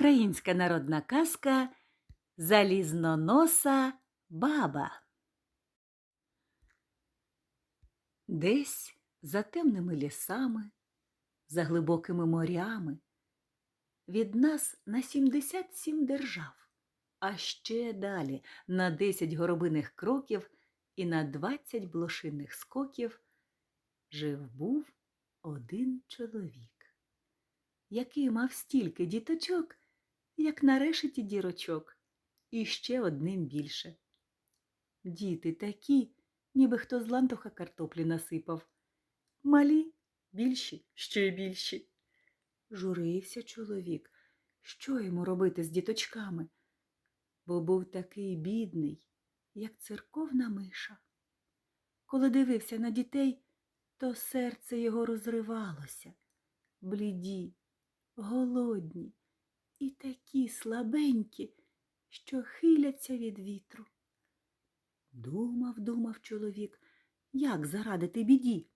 Українська народна казка Залізноноса баба. Десь за темними лісами, за глибокими морями, від нас на 77 держав, а ще далі на 10 горобиних кроків і на 20 блошиних скоків жив був один чоловік, який мав стільки діточок, як на решеті дірочок, і ще одним більше. Діти такі, ніби хто з лантуха картоплі насипав. Малі, більші, ще й більші. Журився чоловік, що йому робити з діточками, бо був такий бідний, як церковна миша. Коли дивився на дітей, то серце його розривалося. Бліді, голодні і такі слабенькі, що хиляться від вітру. Думав, думав чоловік, як зарадити біді,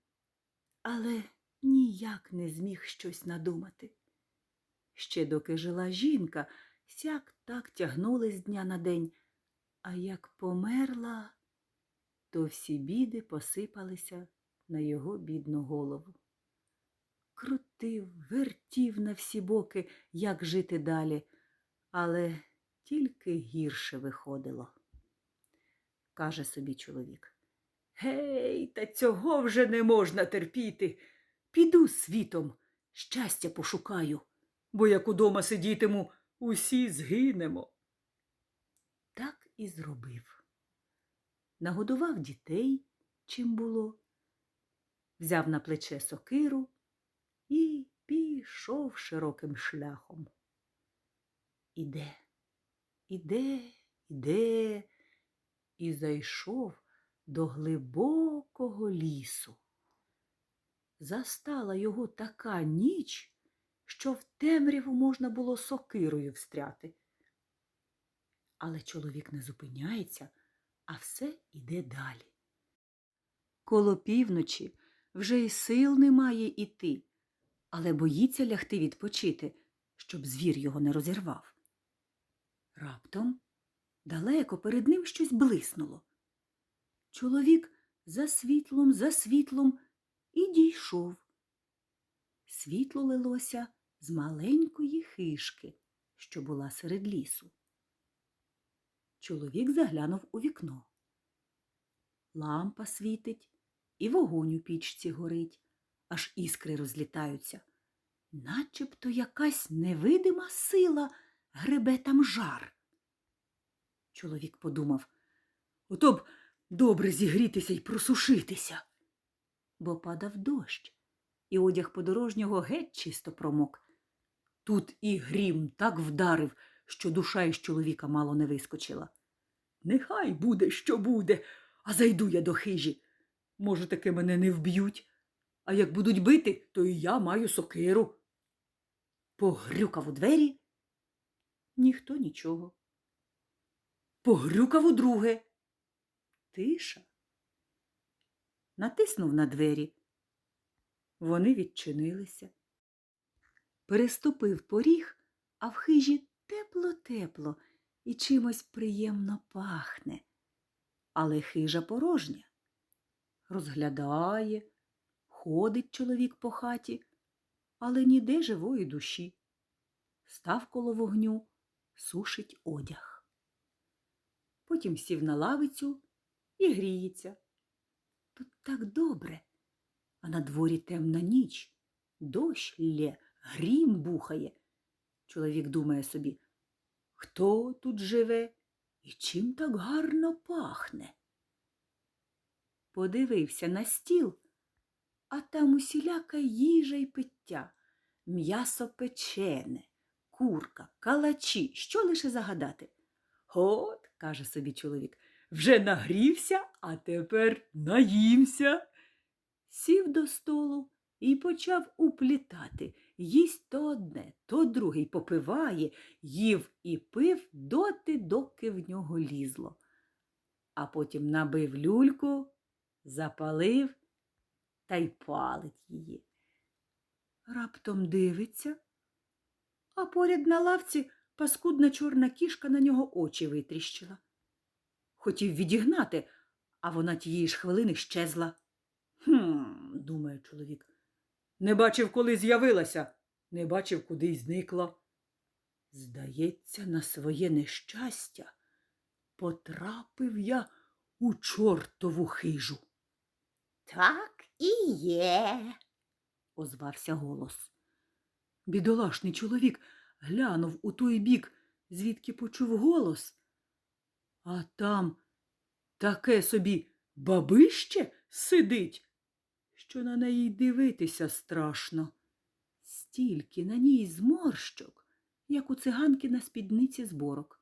але ніяк не зміг щось надумати. Ще доки жила жінка, сяк так тягнули з дня на день, а як померла, то всі біди посипалися на його бідну голову. Крутив, вертів на всі боки, як жити далі, але тільки гірше виходило. Каже собі чоловік. Гей, та цього вже не можна терпіти. Піду світом, щастя пошукаю, бо як удома сидітиму, усі згинемо. Так і зробив. Нагодував дітей, чим було, взяв на плече сокиру і пішов широким шляхом. Іде, іде, іде і зайшов до глибокого лісу. Застала його така ніч, що в темряву можна було сокирою встряти. Але чоловік не зупиняється, а все іде далі. Коло півночі вже й сил немає іти, але боїться лягти відпочити, щоб звір його не розірвав. Раптом далеко перед ним щось блиснуло. Чоловік за світлом, за світлом і дійшов. Світло лилося з маленької хишки, що була серед лісу. Чоловік заглянув у вікно. Лампа світить, і вогонь у пічці горить, аж іскри розлітаються. Начебто якась невидима сила гребе там жар. Чоловік подумав, ото б добре зігрітися й просушитися. Бо падав дощ, і одяг подорожнього геть чисто промок. Тут і грім так вдарив, що душа із чоловіка мало не вискочила. Нехай буде, що буде, а зайду я до хижі. Може, таки мене не вб'ють, а як будуть бити, то і я маю сокиру. Погрюкав у двері. Ніхто нічого. Погрюкав у друге. Тиша. Натиснув на двері. Вони відчинилися. Переступив поріг, а в хижі тепло-тепло і чимось приємно пахне. Але хижа порожня. Розглядає, ходить чоловік по хаті, але ніде живої душі. Став коло вогню, сушить одяг. Потім сів на лавицю і гріється. Тут так добре, а на дворі темна ніч, дощ лє, грім бухає. Чоловік думає собі, хто тут живе і чим так гарно пахне. Подивився на стіл, а там усіляка їжа й пиття, м'ясо печене, курка, калачі, що лише загадати. От, каже собі чоловік, вже нагрівся, а тепер наїмся. Сів до столу і почав уплітати. Їсть то одне, то друге й попиває, їв і пив доти, доки в нього лізло. А потім набив люльку, запалив та й палить її. Раптом дивиться, а поряд на лавці паскудна чорна кішка на нього очі витріщила. Хотів відігнати, а вона тієї ж хвилини щезла. Хм, думає чоловік. Не бачив, коли з'явилася, не бачив, куди й зникла. Здається, на своє нещастя потрапив я у чортову хижу, Так і є. озвався голос. Бідолашний чоловік глянув у той бік, звідки почув голос. А там таке собі бабище сидить, що на неї дивитися страшно. Стільки на ній зморщок, як у циганки на спідниці зборок.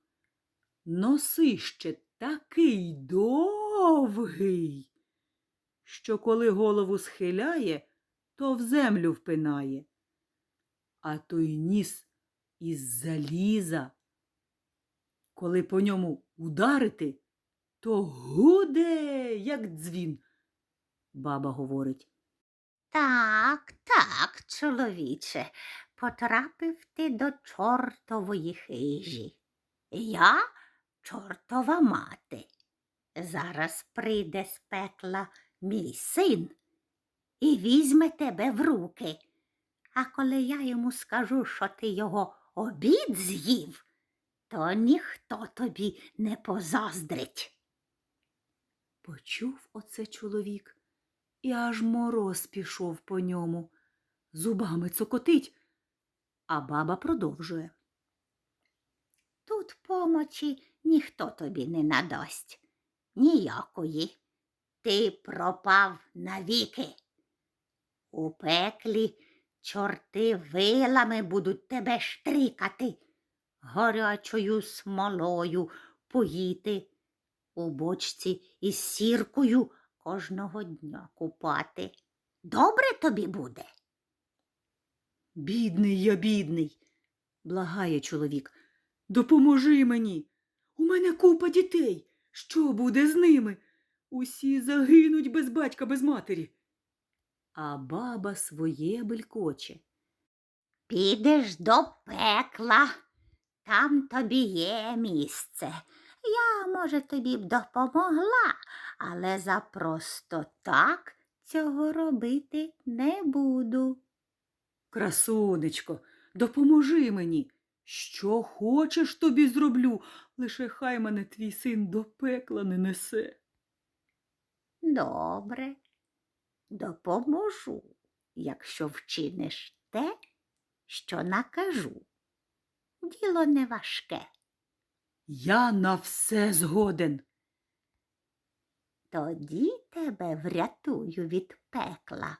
Носище такий довгий, що коли голову схиляє, то в землю впинає. А той ніс із заліза. Коли по ньому ударити, то гуде, як дзвін. Баба говорить. Так, так, чоловіче, потрапив ти до чортової хижі. Я чортова мати. Зараз прийде з пекла мій син і візьме тебе в руки. А коли я йому скажу, що ти його обід з'їв, то ніхто тобі не позаздрить. Почув оце чоловік, і аж мороз пішов по ньому. Зубами цокотить, а баба продовжує. Тут помочі ніхто тобі не надасть. Ніякої. Ти пропав навіки. У пеклі чорти вилами будуть тебе штрикати, гарячою смолою поїти, у бочці із сіркою кожного дня купати. Добре тобі буде? Бідний я, бідний, благає чоловік. Допоможи мені. У мене купа дітей. Що буде з ними? Усі загинуть без батька, без матері. А баба своє белькоче. Підеш до пекла, там тобі є місце. Я, може, тобі б допомогла, але за просто так цього робити не буду. Красунечко, допоможи мені. Що хочеш тобі зроблю, лише хай мене твій син до пекла не несе. Добре, допоможу, якщо вчиниш те, що накажу. Діло не важке. Я на все згоден. Тоді тебе врятую від пекла.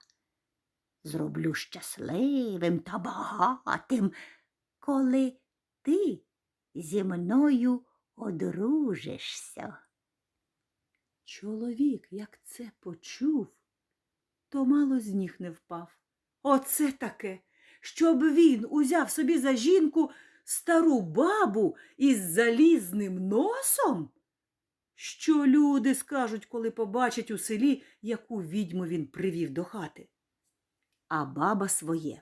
Зроблю щасливим та багатим, коли ти зі мною одружишся. Чоловік, як це почув, то мало з ніг не впав. Оце таке, щоб він узяв собі за жінку стару бабу із залізним носом. Що люди скажуть, коли побачать у селі, яку відьму він привів до хати? А баба своє.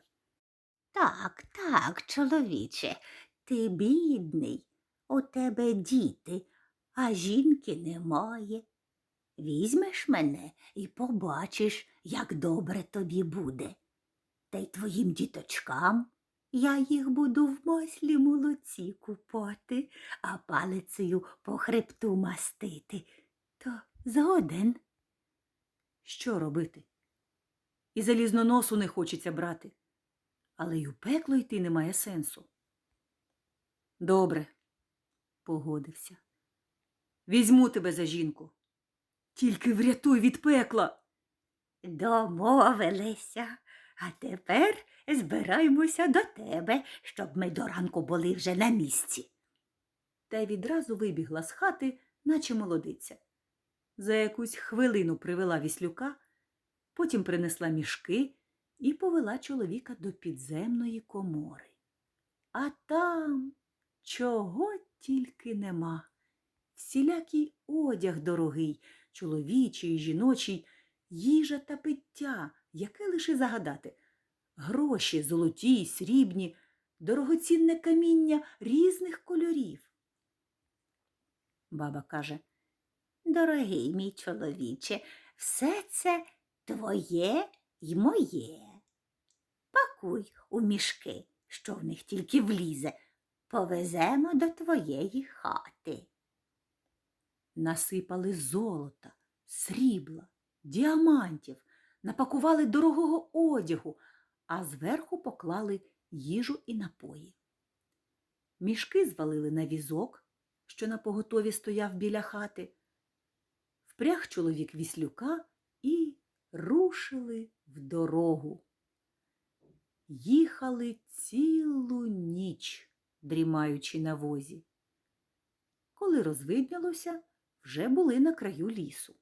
Так, так, чоловіче, ти бідний, у тебе діти, а жінки немає. Візьмеш мене і побачиш, як добре тобі буде. Та й твоїм діточкам я їх буду в маслі молоці купати, а палицею по хребту мастити. То згоден. Що робити? І залізно носу не хочеться брати, але й у пекло йти немає сенсу. Добре, погодився. Візьму тебе за жінку. Тільки врятуй від пекла. Домовилися, а тепер збираємося до тебе, щоб ми до ранку були вже на місці. Та й відразу вибігла з хати, наче молодиця. За якусь хвилину привела віслюка, потім принесла мішки і повела чоловіка до підземної комори. А там чого тільки нема. Всілякий одяг дорогий, чоловічий, жіночий, їжа та пиття, яке лише загадати. Гроші золоті срібні, дорогоцінне каміння різних кольорів. Баба каже, Дорогий мій чоловіче, все це твоє й моє. Пакуй у мішки, що в них тільки влізе, повеземо до твоєї хати. Насипали золота, срібла, діамантів, напакували дорогого одягу, а зверху поклали їжу і напої. Мішки звалили на візок, що на поготові стояв біля хати. Впряг чоловік віслюка і рушили в дорогу. Їхали цілу ніч, дрімаючи на возі. Коли розвиднялося, вже були на краю лісу.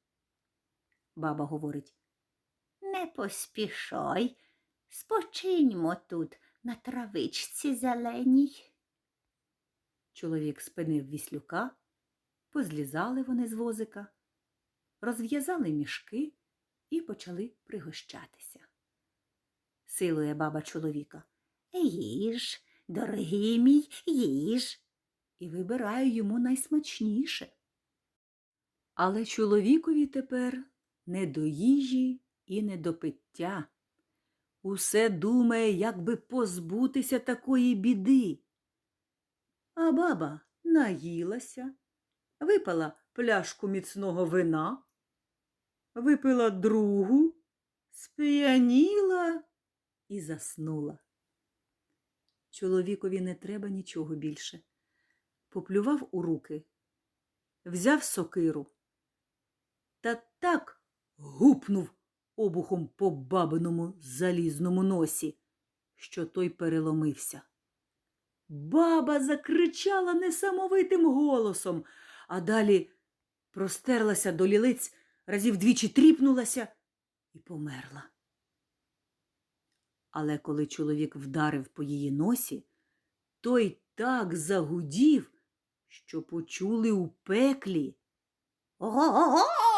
Баба говорить, Не поспішай, спочиньмо тут на травичці зеленій. чоловік спинив віслюка, позлізали вони з возика, розв'язали мішки і почали пригощатися. Силує баба чоловіка Їж, дорогий мій, їж. і вибирає йому найсмачніше. Але чоловікові тепер не до їжі і не до пиття. Усе думає, як би позбутися такої біди. А баба наїлася, випила пляшку міцного вина, випила другу, сп'яніла і заснула. Чоловікові не треба нічого більше. Поплював у руки, взяв сокиру та так гупнув обухом по бабиному залізному носі, що той переломився. Баба закричала несамовитим голосом, а далі простерлася до лілиць, разів двічі тріпнулася і померла. Але коли чоловік вдарив по її носі, той так загудів, що почули у пеклі. Ого!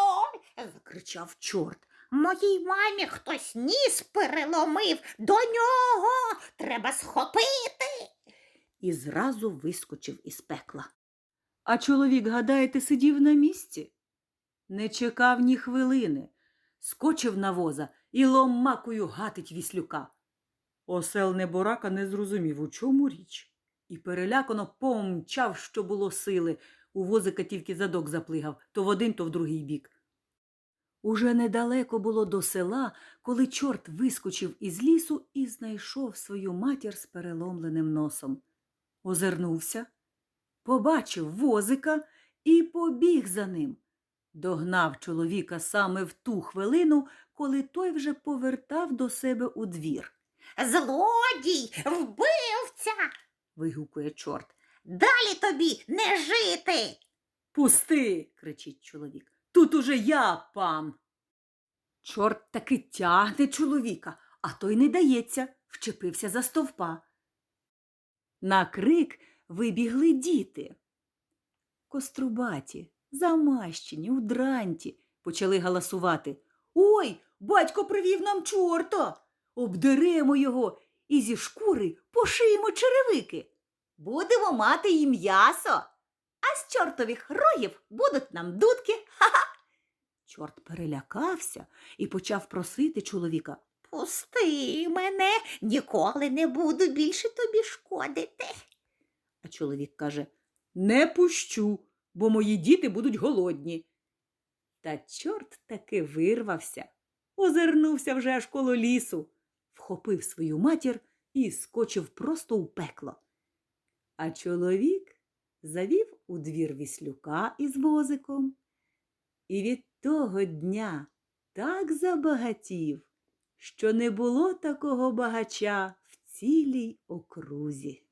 Закричав чорт. Моїй мамі хтось ніс переломив. До нього треба схопити. і зразу вискочив із пекла. А чоловік, гадаєте, сидів на місці? Не чекав ні хвилини, скочив на воза і ломакою гатить віслюка. Осел неборака не зрозумів, у чому річ, і перелякано помчав, що було сили. У возика тільки задок заплигав то в один, то в другий бік. Уже недалеко було до села, коли чорт вискочив із лісу і знайшов свою матір з переломленим носом. Озирнувся, побачив возика і побіг за ним. Догнав чоловіка саме в ту хвилину, коли той вже повертав до себе у двір. Злодій, вбивця. вигукує чорт. Далі тобі не жити. Пусти. кричить чоловік. Тут уже я, пан. Чорт таки тягне чоловіка, а той не дається, вчепився за стовпа. На крик вибігли діти. Кострубаті, замащені, у дранті, почали галасувати. Ой, батько привів нам чорта. Обдеремо його і зі шкури пошиємо черевики. Будемо мати і м'ясо, а з чортових рогів будуть нам дудки. Ха-ха. Чорт перелякався і почав просити чоловіка. Пусти мене, ніколи не буду більше тобі шкодити. А чоловік каже Не пущу, бо мої діти будуть голодні. Та чорт таки вирвався, озирнувся вже аж коло лісу, вхопив свою матір і скочив просто у пекло. А чоловік завів у двір віслюка із возиком. І від того дня так забагатів, що не було такого багача в цілій окрузі.